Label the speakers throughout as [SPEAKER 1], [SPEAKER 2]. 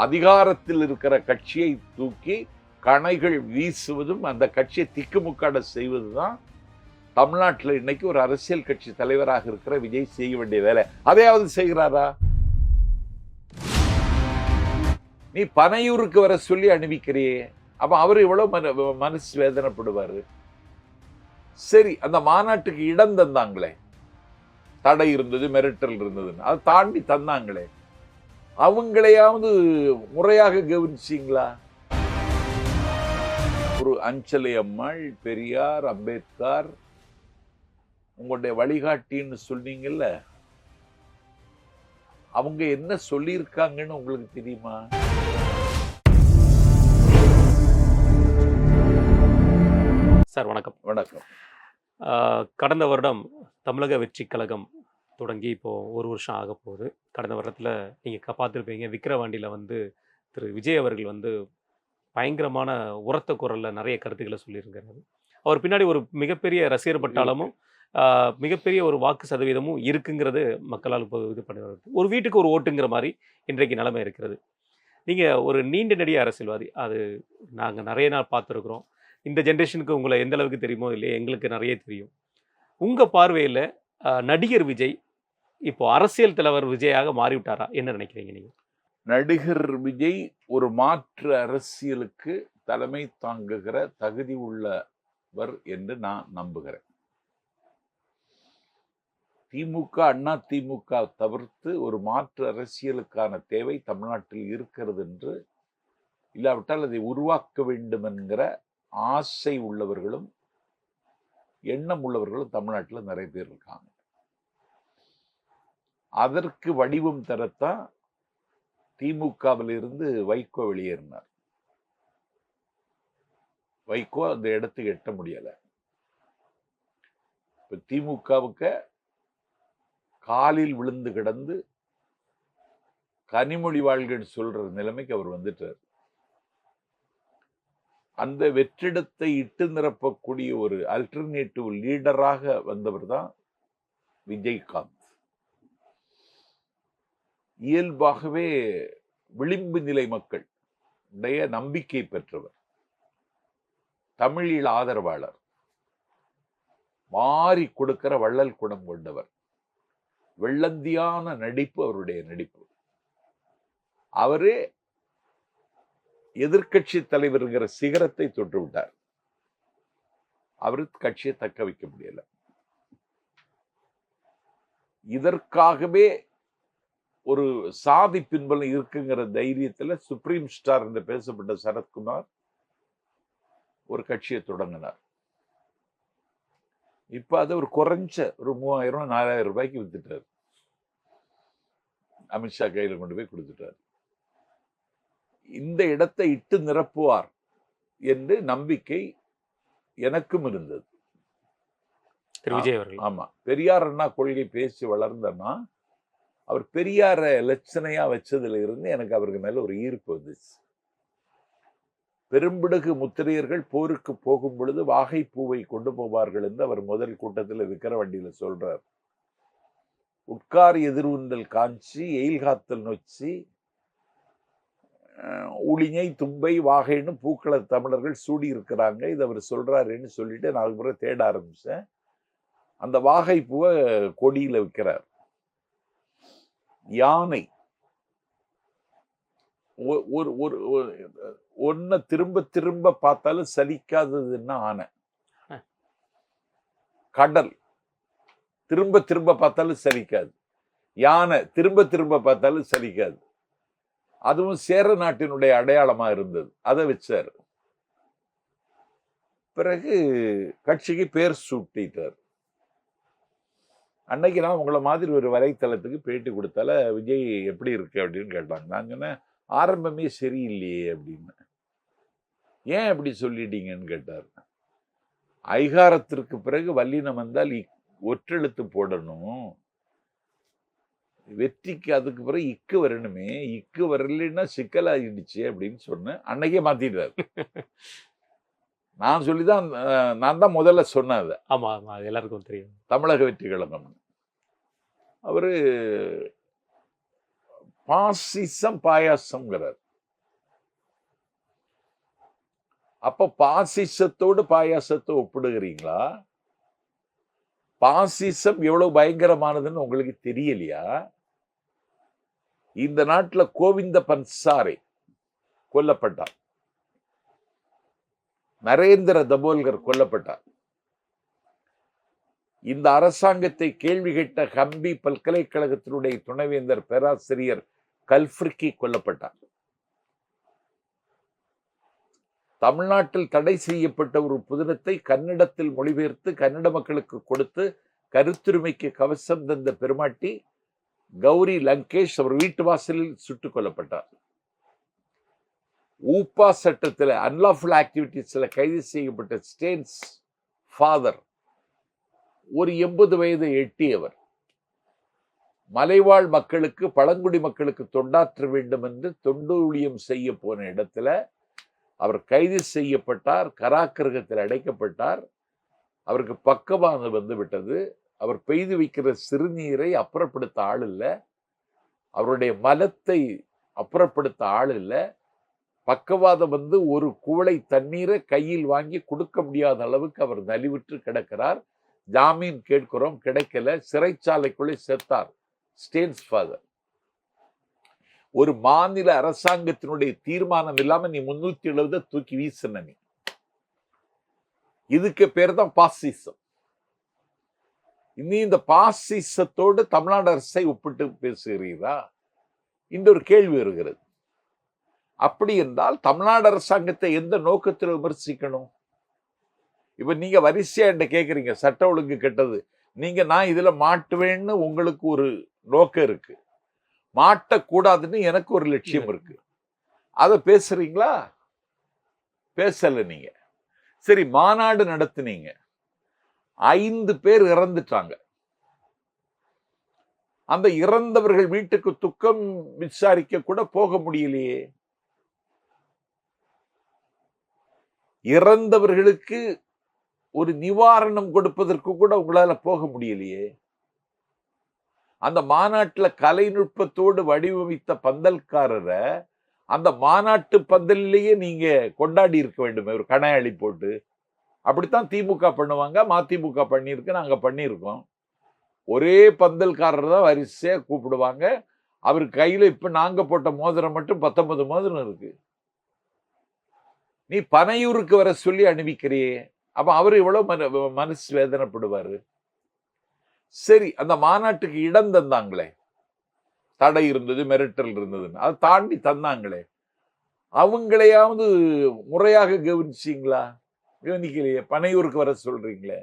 [SPEAKER 1] அதிகாரத்தில் இருக்கிற கட்சியை தூக்கி கணைகள் வீசுவதும் அந்த கட்சியை திக்குமுக்காட செய்வதுதான் தமிழ்நாட்டில் இன்னைக்கு ஒரு அரசியல் கட்சி தலைவராக இருக்கிற விஜய் செய்ய வேண்டிய வேலை. அதையாவது செய்கிறாரா? நீ பனையூருக்கு வர சொல்லி அனுப்பிக்கிறியே. அப்ப அவர் எவ்வளவு மன மனசு வேதனைப்படுவாரு. சரி அந்த மாநாட்டுக்கு இடம் தந்தாங்களே. தடை இருந்தது மிரட்டல் இருந்ததுன்னு. அதை தாண்டி தந்தாங்களே. அவங்களையாவது முறையாக கவனிச்சிங்களா? ஒரு அஞ்சலை அம்மாள் பெரியார் அம்பேத்கர் உங்களுடைய வழிகாட்டின்னு சொன்னீங்கல்ல? அவங்க என்ன சொல்லியிருக்காங்கன்னு உங்களுக்கு தெரியுமா?
[SPEAKER 2] சார் வணக்கம்.
[SPEAKER 1] வணக்கம்.
[SPEAKER 2] கடந்த வருடம் தமிழக வெற்றி கழகம் தொடங்கி இப்போ ஒரு வருஷம் ஆக போகுது. கடந்த வருடத்தில் நீங்கள் பார்த்துருப்பீங்க. விக்கிரவாண்டியில் வந்து திரு. விஜய் அவர்கள் வந்து பயங்கரமான உரத்த குரலில் நிறைய கருத்துக்களை சொல்லியிருக்கிறாரு. அவர் பின்னாடி ஒரு மிகப்பெரிய ரசிகர் பட்டாளமும் மிகப்பெரிய ஒரு வாக்கு சதவீதமும் இருக்குங்கிறது மக்களால் இப்போ இது பண்ணி வருது. ஒரு வீட்டுக்கு ஒரு ஓட்டுங்கிற மாதிரி இன்றைக்கு நிலைமை இருக்கிறது. நீங்கள் ஒரு நீண்ட நெடிய அரசியல்வாதி அது நாங்கள் நிறைய நாள் பார்த்துருக்குறோம். இந்த ஜென்ரேஷனுக்கு உங்களை எந்த அளவுக்கு தெரியுமோ இல்லையா எங்களுக்கு நிறைய தெரியும். உங்க பார்வையில் நடிகர் விஜய் இப்போ அரசியல் தலைவர் விஜயாக மாறிவிட்டாரா? என்ன நினைக்கிறீங்க நீங்கள்
[SPEAKER 1] நடிகர் விஜய் ஒரு மாற்று அரசியலுக்கு தலைமை தாங்குகிற தகுதி உள்ளவர் என்று நான் நம்புகிறேன். திமுக அண்ணா திமுக தவிர்த்து ஒரு மாற்று அரசியலுக்கான தேவை தமிழ்நாட்டில் இருக்கிறது என்று இல்லாவிட்டால் அதை உருவாக்க வேண்டும் என்கிற ஆசை உள்ளவர்களும் எண்ணம் உள்ளவர்களும் தமிழ்நாட்டில் நிறைய பேர் இருக்காங்க. அதற்கு வடிவம் தரத்தான் திமுகவில் இருந்து வைகோ வெளியேறினார். வைகோ அந்த இடத்துக்கு எட்ட முடியலை. இப்போ திமுகவுக்கு காலில் விழுந்து கிடந்து கனிமொழி வாழ்கள் சொல்ற நிலைமைக்கு அவர் வந்துட்டார். அந்த வெற்றிடத்தை இட்டு நிரப்பக்கூடிய ஒரு அல்டர்னேட்டிவ் லீடராக வந்தவர் தான் விஜயகாந்த். இயல்பாகவே விளிம்பு நிலை மக்கள் உடைய நம்பிக்கை பெற்றவர் தமிழில் ஆதரவாளர் மாறி கொடுக்கிற வள்ளல் குணம் கொண்டவர் வெள்ளந்தியான நடிப்பு அவருடைய நடிப்பு. அவரே எதிர்கட்சி தலைவருங்கிற சிகரத்தை தொற்றுவிட்டார் அவர் அவரு கட்சியை தக்க வைக்க முடியல. இதற்காகவே ஒரு சாதி பின்பலம் இருக்குங்கிற தைரியத்துல சுப்ரீம் ஸ்டார் என்று பேசப்பட்ட சரத்குமார் ஒரு கட்சியை தொடங்கினார். இப்ப அது ஒரு குறைஞ்ச ஒரு மூவாயிரம் நாலாயிரம் ரூபாய்க்கு வித்துட்டார். அமித்ஷா கையில கொண்டு போய் கொடுத்துட்டார். இந்த இடத்தை இட்டு நிரப்புவார் என்று நம்பிக்கை எனக்கும் இருந்தது.
[SPEAKER 2] விஜய்
[SPEAKER 1] ஆமா. பெரியார் அண்ணா கொள்கை பேசி வளர்ந்தன்னா அவர் பெரியார லட்சணையாக வச்சதுல இருந்து எனக்கு அவருக்கு மேலே ஒரு ஈர்ப்பு வந்துச்சு. பெரும்பிடுகு முத்திரையர்கள் போருக்கு போகும் பொழுது வாகை பூவை கொண்டு போவார்கள் என்று அவர் முதல் கூட்டத்தில் விக்கிரவண்டியில சொல்றார். உட்கார் எதிர்வுந்தல் காஞ்சி எயில்காத்தல் நொச்சி உளிஞை தும்பை வாகைன்னு பூக்கள தமிழர்கள் சூடி இருக்கிறாங்க. இது அவர் சொல்றாருன்னு சொல்லிட்டு நான் அதுக்கு பிறகு தேட ஆரம்பித்தேன் அந்த வாகை பூவை விற்கிறார் யானை. ஒரு ஒரு ஒன்ன திரும்ப திரும்ப பார்த்தாலும் சலிக்காததுன்னா ஆனை. கடல். திரும்ப திரும்ப பார்த்தாலும் சலிக்காது. யானை திரும்ப திரும்ப பார்த்தாலும் சலிக்காது. அதுவும் சேர நாட்டினுடைய அடையாளமா இருந்தது. அதை வச்சார். பிறகு கட்சிக்கு பேர் சூட்டிட்டார். அன்னைக்கு நான் உங்களை மாதிரி ஒரு வலைத்தளத்துக்கு பேட்டி கொடுத்தால விஜய் எப்படி இருக்கு? அப்படின்னு கேட்டாங்க. நான் சொன்னேன் ஆரம்பமே சரியில்லையே அப்படின்னு. ஏன் அப்படி சொல்லிட்டீங்கன்னு கேட்டார். ஐகாரத்திற்கு பிறகு வல்லினம் வந்தால் இக்- ஒற்றெழுத்து போடணும். வெற்றிக்கு அதுக்கு பிறகு இக்கு வரணுமே இக்கு வரலைன்னா சிக்கலாகிடுச்சு அப்படின்னு சொன்னேன். அன்னைக்கே மாத்திட்டார். நான் சொல்லிதான் அஹ், நான் தான் முதல்ல சொன்னேன் அதை.
[SPEAKER 2] ஆமா ஆமா அது எல்லாருக்கும் தெரியும்.
[SPEAKER 1] தமிழக வெற்றி கழகம் அவர் பாசிசம் பாயாசம்ங்கிறார். அப்ப பாசிசத்தோடு பாயாசத்தை ஒப்பிடுகிறீங்களா? பாசிசம் எவ்வளவு பயங்கரமானதுன்னு உங்களுக்கு தெரியலையா? இந்த நாட்டில் கோவிந்த பன்சாரே கொல்லப்பட்டார். நரேந்திர தபோல்கர் கொல்லப்பட்டார். இந்த அரசாங்கத்தை கேள்வி கேட்ட ஹம்பி பல்கலைக்கழகத்தினுடைய துணைவேந்தர் பேராசிரியர் கல்ஃப்ரிக்கி கொல்லப்பட்டார். தமிழ்நாட்டில் தடை செய்யப்பட்ட ஒரு புதினத்தை கன்னடத்தில் மொழிபெயர்த்து கன்னட மக்களுக்கு கொடுத்து கருத்துரிமைக்கு கவசம் தந்த பெருமாட்டி கௌரி லங்கேஷ் அவர் வீட்டு வாசலில் சுட்டுக் கொல்லப்பட்டார். ஊப்பா சட்டத்தில் அன்லாஃபுல் ஆக்டிவிட்டீஸில் கைது செய்யப்பட்ட ஸ்டேன்ஸ் ஃபாதர் ஒரு எண்பது வயதை எட்டியவர். மலைவாழ் மக்களுக்கு பழங்குடி மக்களுக்கு தொண்டாற்ற வேண்டும் என்று தொண்டு ஊழியம் செய்ய போன இடத்துல அவர் கைது செய்யப்பட்டார் கராக்கிரகத்தில் அடைக்கப்பட்டார். அவருக்கு பக்கவாதம் வந்து விட்டது. அவர் பெய்து வைக்கிற சிறுநீரை அப்புறப்படுத்த ஆள் இல்லை. அவருடைய மலத்தை அப்புறப்படுத்த ஆள் இல்லை. பக்கவாதம் வந்து ஒரு குவளை தண்ணீரை கையில் வாங்கி கொடுக்க முடியாத அளவுக்கு அவர் நலிவுற்று கிடக்கிறார். ஜாமீன் கேட்கிறோம் கிடைக்கல. சிறைச்சாலைக்குள்ளே செத்தார். Staines father. ஒரு மாநில அரசாங்கத்தினுடைய தீர்மானம் இல்லாம நீ முன்னூத்தி எழுபதை தூக்கி வீசின நீ. இதுக்கு பேர் தான் பாசிசம். இனி இந்த பாசிசத்தோடு தமிழ்நாடு அரசை ஒப்பிட்டு பேசுகிறீரா? இந்த ஒரு கேள்வி வருகிறது. அப்படி என்றால் தமிழ்நாடு அரசாங்கத்தை எந்த நோக்கத்தில் விமர்சிக்கணும்? இப்ப நீங்க வரிசையா என்கிட்ட கேக்குறீங்க சட்ட ஒழுங்கு கெட்டது. நீங்க நான் இதுல மாட்டுவேன்னு உங்களுக்கு ஒரு நோக்கம் இருக்கு. மாட்டக்கூடாதுன்னு எனக்கு ஒரு லட்சியம் இருக்கு. அதை பேசுறீங்களா? பேசல நீங்க. சரி மாநாடு நடத்துனீங்க. ஐந்து பேர் இறந்துட்டாங்க. அந்த இறந்தவர்கள் வீட்டுக்கு துக்கம் விசாரிக்க கூட போக முடியலையே. இறந்தவர்களுக்கு ஒரு நிவாரணம் கொடுப்பதற்கு கூட உங்களால் போக முடியலையே. அந்த மாநாட்டில் கலைநுட்பத்தோடு வடிவமைத்த பந்தல்காரரை அந்த மாநாட்டு பந்தலிலேயே நீங்கள் கொண்டாடி இருக்க வேண்டுமே ஒரு கணையாளி போட்டு. அப்படித்தான் திமுக பண்ணுவாங்க மதிமுக பண்ணியிருக்கு நாங்கள் பண்ணியிருக்கோம். ஒரே பந்தல்காரர் தான் வரிசையாக கூப்பிடுவாங்க. அவர் கையில் இப்போ நாங்கள் போட்ட மோதிரம் மட்டும் பத்தொன்பது மோதிரம் இருக்குது நீ பனையூருக்கு வர சொல்லி அனுப்பிக்கிறியே. அப்ப அவர் எவ்வளவு மன மனசு வேதனைப்படுவாரு. சரி அந்த மாநாட்டுக்கு இடம் தந்தாங்களே. தடை இருந்தது மிரட்டல் இருந்ததுன்னு. அதை தாண்டி தந்தாங்களே. அவங்களையாவது முறையாக கவனிச்சிங்களா? கவனிக்கலையே. பனையூருக்கு வர சொல்றீங்களே.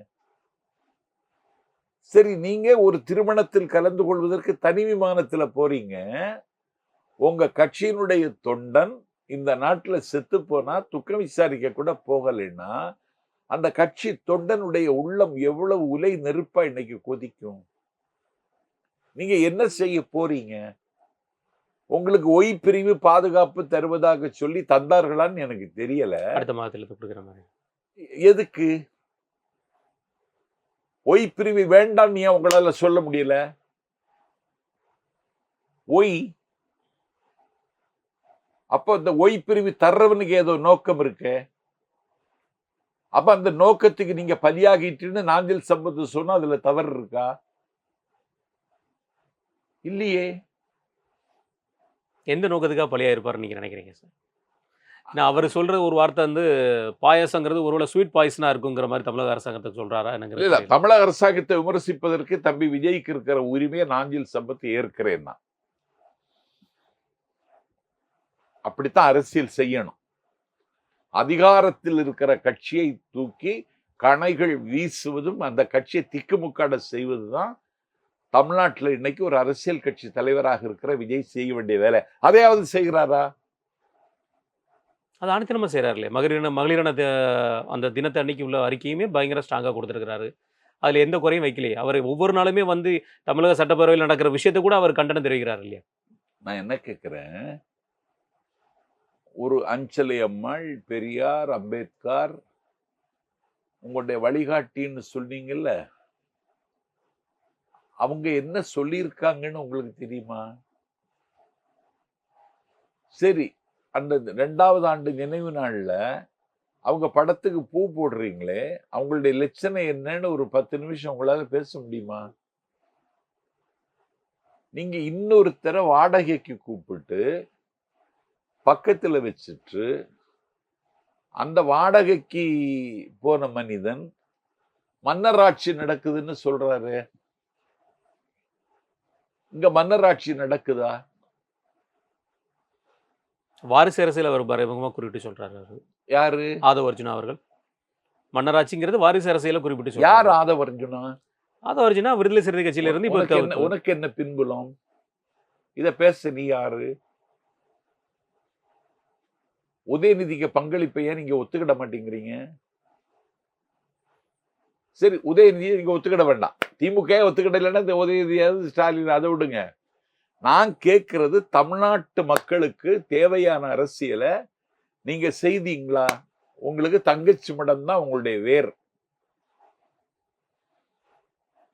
[SPEAKER 1] சரி நீங்க ஒரு திருமணத்தில் கலந்து கொள்வதற்கு தனி விமானத்துல போறீங்க. உங்க கட்சியினுடைய தொண்டன் இந்த நாட்டுல செத்து போனா துக்கம் விசாரிக்க கூட போகலைன்னா அந்த கட்சி தொண்டனுடைய உள்ளம் எவ்வளவு உலை நெருப்பா இன்னைக்கு கொதிக்கும்? நீங்க என்ன செய்ய போறீங்க? உங்களுக்கு ஒய் பிரிவு பாதுகாப்பு தருவதாக சொல்லி தந்தார்களான்னு எனக்கு தெரியல.
[SPEAKER 2] அடுத்த மாதத்துல கொடுக்குற மாதிரி.
[SPEAKER 1] எதுக்கு? ஒய் பிரிவு வேண்டாம் ஏன் உங்களால சொல்ல முடியல? ஒய். அப்ப இந்த ஒய் பிரிவு தர்றவனுக்கு ஏதோ நோக்கம் இருக்கு. அப்ப அந்த நோக்கத்துக்கு நீங்க பலியாகிட்டுன்னு நாஞ்சில் சம்பத்து சொன்னா அதுல தவறு இருக்கா? இல்லையே.
[SPEAKER 2] எந்த நோக்கத்துக்காக பலியா இருப்பாருன்னு நீங்க நினைக்கிறீங்க சார்? நான் அவர் சொல்ற ஒரு வார்த்தை வந்து பாயாசங்கிறது ஒருவேளை ஸ்வீட் பாய்சனா இருக்குங்கிற மாதிரி தமிழக அரசாங்கத்தை சொல்றாரா
[SPEAKER 1] இல்ல
[SPEAKER 2] என்னங்கிறது
[SPEAKER 1] தமிழக அரசாங்கத்தை விமர்சிப்பதற்கு தம்பி விஜய்க்கு இருக்கிற உரிமையை நாஞ்சில் சம்பத்து ஏற்கிறேன் நான். அப்படித்தான் அரசியல் செய்யணும். அதிகாரத்தில் இருக்கிற கட்சியை தூக்கி கணைகள் வீசுவதும் அந்த கட்சியை திக்குமுக்காட செய்வதுதான் தமிழ்நாட்டில் இன்னைக்கு ஒரு அரசியல் கட்சி தலைவராக இருக்கிற விஜய் செய்ய வேண்டிய வேலை. அதையாவது செய்கிறாரா?
[SPEAKER 2] அது அனைத்தினமா செய்கிறாருல்ல மகளிரின மகளிரான த- அந்த தினத்தை அன்னைக்கு உள்ள அறிக்கையுமே பயங்கர ஸ்ட்ராங்காக கொடுத்துருக்கிறாரு. அதில் எந்த குறையும் வைக்கலையே. அவர் ஒவ்வொரு நாளுமே வந்து தமிழக சட்டப்பேரவையில் நடக்கிற விஷயத்தை கூட அவர் கண்டனம் தெரிவிக்கிறார் இல்லையா?
[SPEAKER 1] நான் என்ன கேட்கிறேன் ஒரு அஞ்சலை அம்மாள் பெரியார் அம்பேத்கர் உங்களுடைய வழிகாட்டின்னு சொன்னீங்கல்ல? அவங்க என்ன சொல்லியிருக்காங்கன்னு உங்களுக்கு தெரியுமா? சரி அந்த ரெண்டாவது ஆண்டு நினைவு நாளில் அவங்க படத்துக்கு பூ போடுறீங்களே அவங்களுடைய லட்சணம் என்னன்னு ஒரு பத்து நிமிஷம் உங்களால் பேச முடியுமா? நீங்கள் இன்னொருத்தரை வாடகைக்கு கூப்பிட்டு பக்கத்துல வச்சுட்டு அந்த வாடகைக்கு போன மனிதன் மன்னராட்சி நடக்குதுன்னு சொல்றாரு. இங்க மன்னராட்சி நடக்குதா?
[SPEAKER 2] வாரிசு அரசியல் அவர் மறைமுகமாக குறிப்பிட்டு சொல்றாரு.
[SPEAKER 1] யாரு?
[SPEAKER 2] ஆதவ அர்ஜுனா அவர்கள். மன்னராட்சிங்கிறது வாரிசு அரசியலை குறிப்பிட்டு
[SPEAKER 1] யார் ஆதவர்ஜுனா
[SPEAKER 2] ஆதவ அர்ஜுனா விடுதலை சிறுத்தை கட்சியில இருந்து
[SPEAKER 1] உனக்கு என்ன பின்புலம்? இத பேச நீ யாரு? உதயநிதிக்கு பங்களிப்பை ஏன் நீங்கள் ஒத்துக்கிட மாட்டேங்கிறீங்க? சரி உதயநிதியை நீங்கள் ஒத்துக்கிட வேண்டாம். திமுக ஒத்துக்கிட இல்லைன்னா இந்த உதயநிதியாவது ஸ்டாலின் அதை விடுங்க. நான் கேட்கறது தமிழ்நாட்டு மக்களுக்கு தேவையான அரசியலை நீங்கள் செய்தீங்களா? உங்களுக்கு தங்கச்சி மடம் தான் உங்களுடைய வேர்.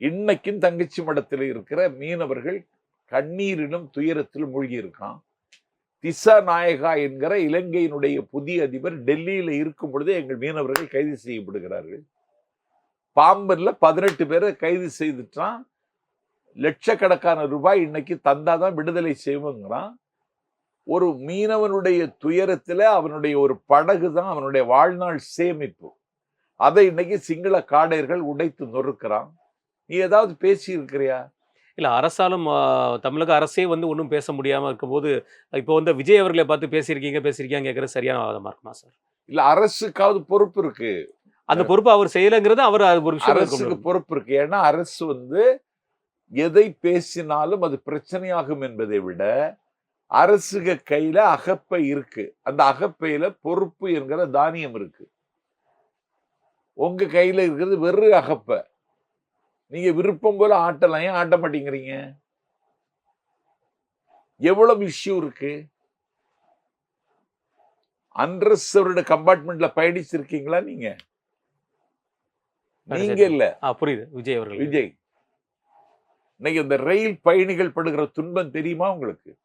[SPEAKER 1] இன்னைக்கும் தங்கச்சி மடத்தில் இருக்கிற மீனவர்கள் கண்ணீரிலும் துயரத்திலும் மூழ்கி இருக்கான் திசா நாயகா என்கிற இலங்கையினுடைய புதிய அதிபர் டெல்லியில் இருக்கும் பொழுதே எங்கள் மீனவர்கள் கைது செய்யப்படுகிறார்கள். பாம்பன்ல பதினெட்டு பேரை கைது செய்துட்டான். லட்சக்கணக்கான ரூபாய் இன்னைக்கு தந்தாதான் விடுதலை செய்வோங்கிறான். ஒரு மீனவனுடைய துயரத்தில் அவனுடைய ஒரு படகு தான் அவனுடைய வாழ்நாள் சேமிப்பு. அதை இன்னைக்கு சிங்கள காடையர்கள் உடைத்து நொறுக்கிறான். நீ ஏதாவது பேசியிருக்கிறியா?
[SPEAKER 2] இல்ல அரசாலும் தமிழக அரசே வந்து ஒன்றும் பேச முடியாம இருக்கும்போது இப்போ வந்து விஜய் அவர்களை பார்த்து பேசியிருக்கீங்க பேசியிருக்கீங்க கேட்கறது சரியான வாதமா இருக்குமா சார்?
[SPEAKER 1] இல்ல அரசுக்காவது பொறுப்பு இருக்கு.
[SPEAKER 2] அந்த பொறுப்பு அவர் செய்யலைங்கிறது அவர் ஒரு
[SPEAKER 1] அரசுக்கு. பொறுப்பு இருக்கு. ஏன்னா அரசு வந்து எதை பேசினாலும் அது பிரச்சனையாகும் என்பதை விட அரசுக கையில அகப்பை இருக்கு. அந்த அகப்பையில பொறுப்பு என்கிற தானியம் இருக்கு. உங்க கையில இருக்கிறது வெறும் அகப்பை. நீங்க விருப்பம் போல ஆட்டலாம். ஏன் ஆட்ட மாட்டேங்கிறீங்க? எவ்வளவு இஷ்யூ இருக்கு? அன்ரிசர்வ்டு கம்பார்ட்மெண்ட்ல பயணிச்சிருக்கீங்களா நீங்க? நீங்க இல்ல.
[SPEAKER 2] புரியுது. விஜய் அவர்கள்.
[SPEAKER 1] விஜய். இன்னைக்கு இந்த ரயில் பயணிகள் படுகிற துன்பம் தெரியுமா உங்களுக்கு?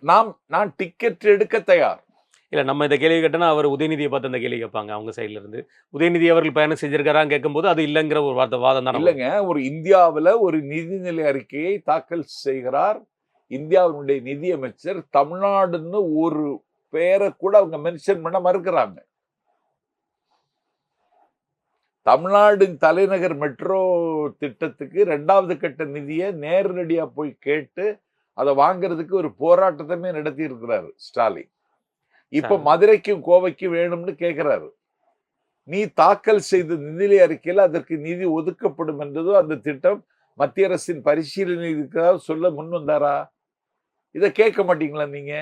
[SPEAKER 1] நாம் நான் டிக்கெட் எடுக்க தயார்.
[SPEAKER 2] இல்ல நம்ம இந்த கேள்வி கேட்டோம்னா அவர் உதயநிதியை பார்த்து அந்த கேள்வி கேட்பாங்க அவங்க சைடுல இருந்து. உதயநிதி அவர்கள் பயணம் செஞ்சிருக்காரான்னு கேட்கும்போது அது இல்லைங்கிற ஒரு வார்த்தை வாதம் தான்
[SPEAKER 1] இல்லைங்க ஒரு இந்தியாவில் ஒரு நிதிநிலை அறிக்கையை தாக்கல் செய்கிறார் இந்தியாவினுடைய நிதியமைச்சர் தமிழ்நாடுன்னு ஒரு பேரை கூட அவங்க மென்ஷன் பண்ண மறுக்கிறாங்க. தமிழ்நாடின் தலைநகர் மெட்ரோ திட்டத்துக்கு ரெண்டாவது கட்ட நிதியை நேரடியாக போய் கேட்டு அதை வாங்குறதுக்கு ஒரு போராட்டத்தையுமே நடத்தி இருக்கிறார் ஸ்டாலின். இப்ப. மதுரைக்கும் கோவைக்கும் வேணும்னு கேட்கிறாரு நீ தாக்கல் செய்த நிதிநிலை அறிக்கையில் அதற்கு நிதி ஒதுக்கப்படும் என்றதோ அந்த திட்டம் மத்திய அரசின் பரிசீலனை இருக்கிறதா சொல்ல முன் வந்தாரா? இதை கேட்க மாட்டீங்களா நீங்க?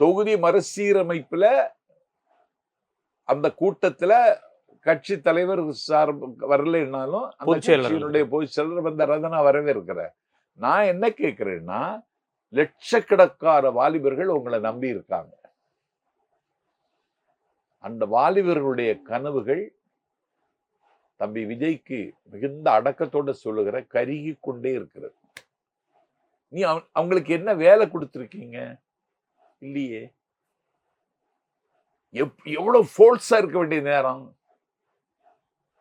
[SPEAKER 1] தொகுதி மறுசீரமைப்புல அந்த கூட்டத்துல கட்சி தலைவர் சார் வரலைன்னாலும்
[SPEAKER 2] பொதுச்
[SPEAKER 1] கட்சியினுடைய பொதுச் செயலர் வந்தாரா நான் வரவே இருக்கிறேன் நான் என்ன கேட்கிறேன்னா லட்சக்கணக்கான வாலிபர்கள் உங்களை நம்பி இருக்காங்க. அந்த வாலிபர்களுடைய கனவுகள் தம்பி விஜய்க்கு மிகுந்த அடக்கத்தோட சொல்லுகிற கருகி கொண்டே இருக்கிறது. நீ அவ- அவங்களுக்கு என்ன வேலை கொடுத்துருக்கீங்க? இல்லையே. எப்- எவ்வளவு ஃபோர்ஸா இருக்க வேண்டிய நேரம்?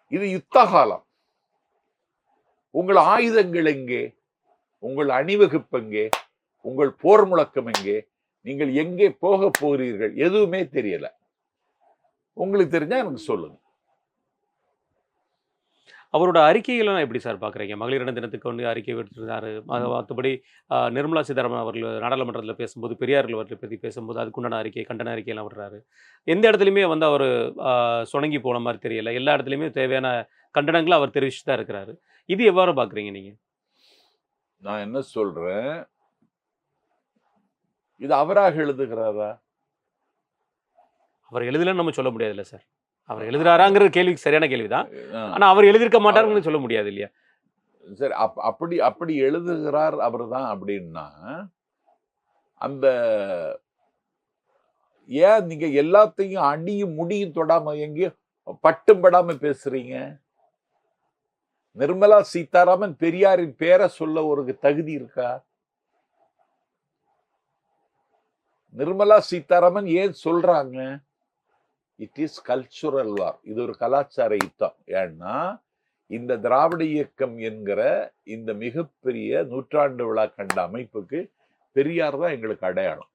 [SPEAKER 1] இது யுத்த காலம். உங்கள் ஆயுதங்கள் எங்கே? உங்கள் அணிவகுப்பு எங்கே? உங்கள் போர் முழக்கம் எங்கே? நீங்கள் எங்கே போக போகிறீர்கள்? எதுவுமே தெரியல. உங்களுக்கு தெரிஞ்சா எனக்கு சொல்லுங்க.
[SPEAKER 2] அவரோட அறிக்கைகள்லாம் எப்படி சார் பார்க்குறீங்க? மகளிர் தினத்துக்கு வந்து அறிக்கை விடுத்திருந்தாரு. மற்றபடி நிர்மலா சீதாராமன் அவர்கள் நாடாளுமன்றத்தில் பேசும்போது பெரியார்கள் அவர்களை பற்றி பேசும்போது அதுக்குண்டான அறிக்கை கண்டன அறிக்கையெல்லாம் விடுறாரு. எந்த இடத்துலையுமே வந்து அவர் சுணங்கி போன மாதிரி தெரியல. எல்லா இடத்துலையுமே தேவையான கண்டனங்களை அவர் தெரிவிச்சு தான் இருக்கிறாரு. இது எவ்வாறு பார்க்குறீங்க நீங்கள்
[SPEAKER 1] நான் என்ன சொல்றேன்? இது அவராக எழுதுகிறாரா?
[SPEAKER 2] அவர் எழுதலன்னு நம்ம சொல்ல முடியாதுல்ல சார். அவர் எழுதுறாராங்கிற கேள்விக்கு சரியான கேள்விதான். ஆனா அவர் எழுதியிருக்க மாட்டாருன்னு சொல்ல முடியாது இல்லையா?
[SPEAKER 1] சரி அப்- அப்படி அப்படி எழுதுகிறார் அவர்தான் அப்படின்னா அந்த ஏன் நீங்க எல்லாத்தையும் அடியும் முடியும் தொடாம எங்கேயும் பட்டும் படாம பேசுறீங்க? நிர்மலா சீதாராமன் பெரியாரின் பேரை சொல்ல ஒரு தகுதி இருக்கா? நிர்மலா சீதாராமன் ஏன் சொல்றாங்க? இட் இஸ் கல்ச்சுரல் வார் இது ஒரு கலாச்சார யுத்தம். ஏன்னா இந்த திராவிட இயக்கம் என்கிற இந்த மிகப்பெரிய நூற்றாண்டு விழா கண்ட அமைப்புக்கு பெரியார் தான் எங்களுக்கு அடையாளம்.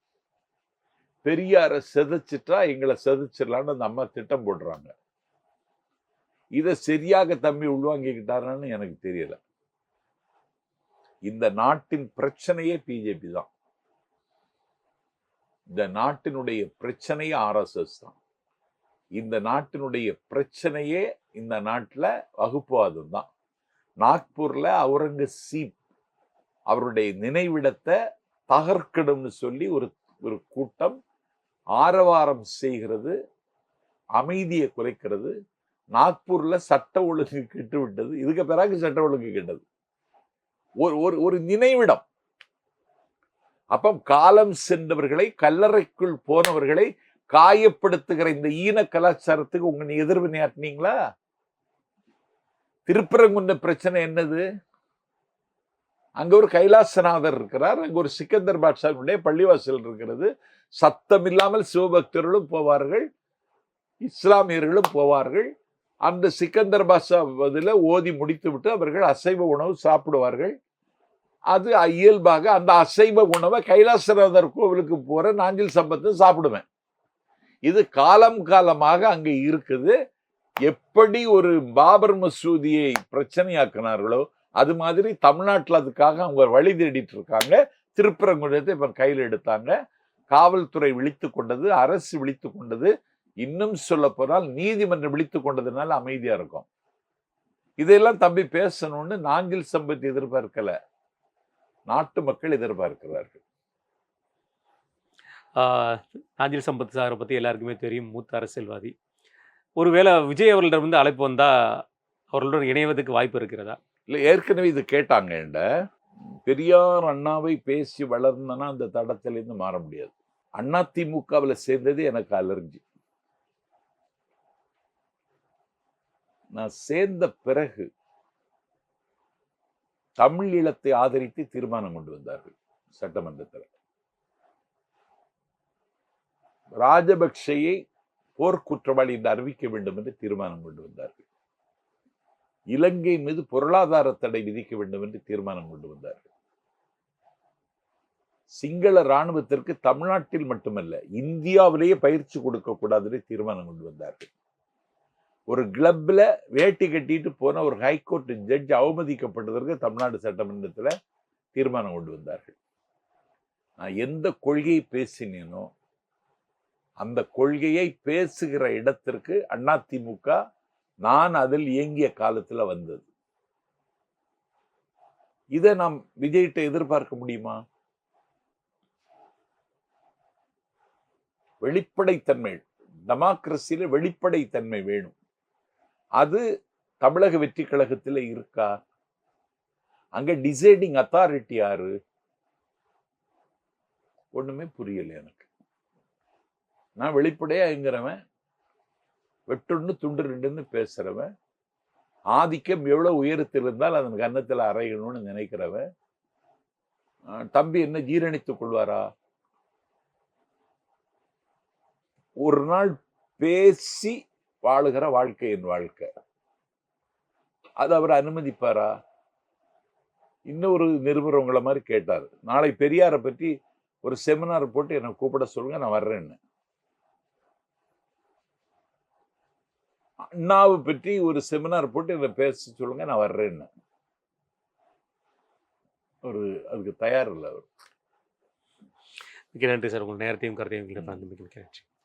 [SPEAKER 1] பெரியாரை செதைச்சிட்டா எங்களை செதைச்சிடலான்னு அந்த அம்மா திட்டம் போடுறாங்க. இதை சரியாக தம்பி உள்வாங்கிக்கிட்டாரான்னு எனக்கு தெரியல. இந்த நாட்டின் பிரச்சனையே பிஜேபி தான். இந்த நாட்டினுடைய பிரச்சனையே ஆர்எஸ்எஸ் தான். இந்த நாட்டினுடைய பிரச்சனையே இந்த நாட்டில் வகுப்புவாதம் தான். நாக்பூரில் அவுரங்கசீப் அவருடைய நினைவிடத்தை தகர்க்கணும்னு சொல்லி ஒரு ஒரு கூட்டம் ஆரவாரம் செய்கிறது அமைதியை குறைக்கிறது நாக்பூரில் சட்ட ஒழுங்கு கெட்டு விட்டது இதுக்கு பிறகு சட்ட ஒழுங்கு கெட்டது. ஒரு ஒரு ஒரு நினைவிடம் அப்போ காலம் சென்றவர்களை கல்லறைக்குள் போனவர்களை காயப்படுத்துகிற இந்த ஈன கலாச்சாரத்துக்கு உங்க நீ எதிர்வினையாட்டினீங்களா திருப்பரங்குன்ற பிரச்சனை என்னது? அங்க ஒரு கைலாசநாதர் இருக்கிறார். அங்க ஒரு சிக்கந்தர் பாட்ஷாவுடைய பள்ளிவாசல் இருக்கிறது. சத்தம் இல்லாமல் சிவபக்தர்களும் போவார்கள். இஸ்லாமியர்களும் போவார்கள். அந்த சிக்கந்தர் பாஷா பதில ஓதி முடித்துவிட்டு அவர்கள் அசைவ உணவு சாப்பிடுவார்கள். அது இயல்பாக அந்த அசைவ உணவை கைலாசநாதர் கோவிலுக்கு போகிற நாஞ்சில் சம்பத்து சாப்பிடுவேன். இது காலம் காலமாக அங்கே இருக்குது. எப்படி ஒரு பாபர் மசூதியை பிரச்சனையாக்குனார்களோ அது மாதிரி தமிழ்நாட்டில் அதுக்காக அவங்க வழி தேடிட்டு இருக்காங்க திருப்பரங்குன்றத்தை இப்போ கையில் எடுத்தாங்க. காவல்துறை விழித்து கொண்டது அரசு விழித்து கொண்டது. இன்னும் சொல்ல போனால் நீதிமன்றம் விழித்து கொண்டதுனால அமைதியாக இருக்கும். இதையெல்லாம் தம்பி பேசணும்னு நாஞ்சில் சம்பத் எதிர்பார்க்கலை. நாட்டு மக்கள் எதிர்பார்க்கிறார்கள்.
[SPEAKER 2] நாஞ்சில் சம்பத் சாரை பற்றி எல்லாருக்குமே தெரியும் மூத்த அரசியல்வாதி. ஒருவேளை விஜய் அவர்களிடம் வந்து அழைப்பு வந்தா அவர்களுடன் இணைவதற்கு வாய்ப்பு இருக்கிறதா?
[SPEAKER 1] இல்லை ஏற்கனவே இது கேட்டாங்க என்ட பெரியார் அண்ணாவை பேசி வளர்ந்தனா அந்த தடத்திலிருந்து மாற முடியாது. அண்ணா திமுகவில் சேர்ந்தது எனக்கு அலர்ஜி. நான் சேர்ந்த பிறகு தமிழ் ஈழத்தை ஆதரித்து தீர்மானம் கொண்டு வந்தார்கள் சட்டமன்றத்தில். ராஜபக்ஷையை போர்க்குற்றவாளி என்று அறிவிக்க வேண்டும் என்று தீர்மானம் கொண்டு வந்தார்கள். இலங்கை மீது பொருளாதார தடை விதிக்க வேண்டும் என்று தீர்மானம் கொண்டு வந்தார்கள். சிங்கள ராணுவத்திற்கு தமிழ்நாட்டில் மட்டுமல்ல இந்தியாவிலேயே பயிற்சி கொடுக்கக்கூடாது தீர்மானம் கொண்டு வந்தார்கள். ஒரு கிளப்பில் வேட்டி கட்டிட்டு போன ஒரு ஹைகோர்ட் ஜட்ஜ் அவமதிக்கப்பட்டதற்கு தமிழ்நாடு சட்டமன்றத்தில் தீர்மானம் கொண்டு வந்தார்கள். நான் எந்த கொள்கையை பேசினேனோ அந்த கொள்கையை பேசுகிற இடத்திற்கு அதிமுக நான் அதில் இயங்கிய காலத்தில் வந்தது. இதை நாம் விஜய்கிட்ட எதிர்பார்க்க முடியுமா? வெளிப்படைத்தன்மை டெமோக்ரஸியில் வெளிப்படைத்தன்மை வேணும். அது தமிழக வெற்றி கழகத்தில் இருக்கா? அங்கே டிசைடிங் அத்தாரிட்டி யாரு? ஒன்றுமே புரியல எனக்கு. நான் வெளிப்படையா எங்கிறவன் துண்டு ரெண்டுன்னு பேசுகிறவன் ஆதிக்கம் எவ்வளோ உயரத்தில் இருந்தால் அதன் கன்னத்தில் அறையணும்னு நினைக்கிறவன் தம்பி என்ன ஜீரணித்துக் கொள்வாரா? ஒரு நாள் பேசி வாழுகிற வாழ்க்கை என் வாழ்க்கை. அது அவர் அனுமதிப்பாரா? இன்னொரு நிருபர் உங்களை மாதிரி கேட்டார். நாளை பெரியாரை பற்றி ஒரு செமினார் போட்டு என்னை கூப்பிட சொல்லுங்க நான் வர்றேன்னு. அண்ணாவை பற்றி ஒரு செமினார் போட்டு என்னை பேச சொல்லுங்க நான் வர்றேன்னு. ஒரு அதுக்கு தயார் இல்லை அவர்.
[SPEAKER 2] நன்றி சார். உங்கள் நேரத்தையும் கருத்தையும் எங்களுக்கு மிக்க நன்றி